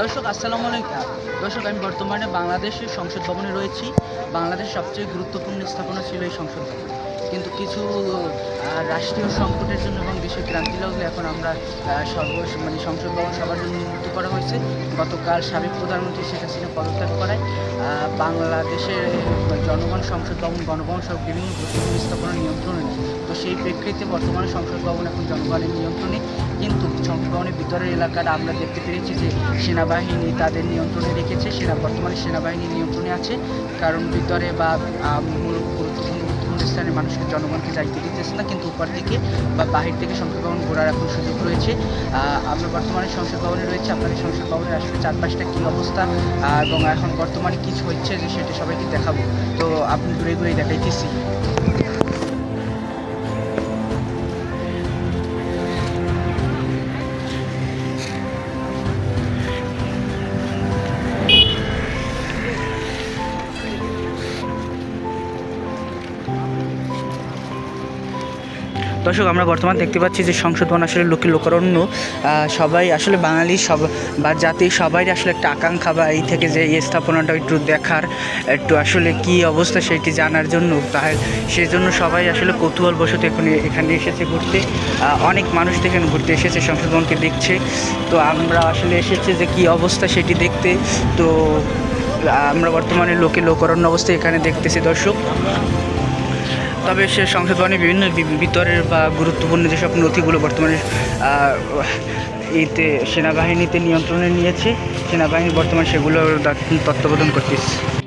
দর্শক, আসসালামু আলাইকুম। দর্শক, আমি বর্তমানে বাংলাদেশের সংসদ ভবনে রয়েছি। বাংলাদেশের সবচেয়ে গুরুত্বপূর্ণ স্থাপনা ছিল এই সংসদ ভবন। কিন্তু কিছু রাষ্ট্রীয় সংকটের জন্য এবং দেশের ক্রান্তি লাগলে এখন আমরা সর্ব মানে সংসদ ভবন সবার জন্য উন্মুক্ত করা হয়েছে। গতকাল সাবেক প্রধানমন্ত্রী শেখ হাসিনা পদত্যাগ করায় বাংলাদেশের জনগণ, সংসদ ভবন, গণভবন সব বিভিন্ন গুরুত্বপূর্ণ স্থাপনা নিয়ন্ত্রণে। তো সেই প্রেক্ষিতে বর্তমানে সংসদ ভবন এখন জনগণের নিয়ন্ত্রণে। কিন্তু সংসদ ভিতরের এলাকাটা আমরা দেখতে পেরেছি যে সেনাবাহিনী তাদের নিয়ন্ত্রণে রেখেছে, সেনা বর্তমানে সেনাবাহিনীর নিয়ন্ত্রণে আছে। কারণ ভিতরে বা গুরুত্বপূর্ণ স্থানে মানুষকে জনগণকে যাইতে দিতেছে না, কিন্তু উপর থেকে বা বাহির থেকে সংসদ ভবন ঘোরার এখন সুযোগ রয়েছে। আমরা বর্তমানে সংসদ ভবনে রয়েছে, আপনাদের সংসদ ভবনের আসলে চারপাশটা কী অবস্থা? এবং এখন বর্তমানে কিছু হচ্ছে যে সেটা সবাইকে দেখাবো। তো আপনি ঘুরে ঘুরে দেখাইতেছি। দর্শক, আমরা বর্তমান দেখতে পাচ্ছি যে সংসদ ভবন আসলে লোকে লোকারণ্য সবাই আসলে বাঙালি, সব বা জাতি সবাই আসলে একটা আকাঙ্ক্ষা বা এই থেকে যে এই স্থাপনাটা একটু দেখার, একটু আসলে কি অবস্থা সেটি জানার জন্য তাই সেই জন্য সবাই আসলে কৌতূহল বসত এখানে এখানে এসেছে ঘুরতে। অনেক মানুষ এখানে ঘুরতে এসেছে সংসদ ভবনকে দেখছে। তো আমরা আসলে এসেছে যে কি অবস্থা সেটি দেখতে। তো আমরা বর্তমানে লোকে লোকারণ্য অবস্থায় এখানে দেখতেছি দর্শক। তবে সে সংসদ বিভিন্ন বিতরের বা গুরুত্বপূর্ণ যেসব নথিগুলো বর্তমানে এতে সেনাবাহিনীতে নিয়ন্ত্রণে নিয়েছে, সেনাবাহিনী বর্তমানে সেগুলো তত্ত্বাবধান করতেছে।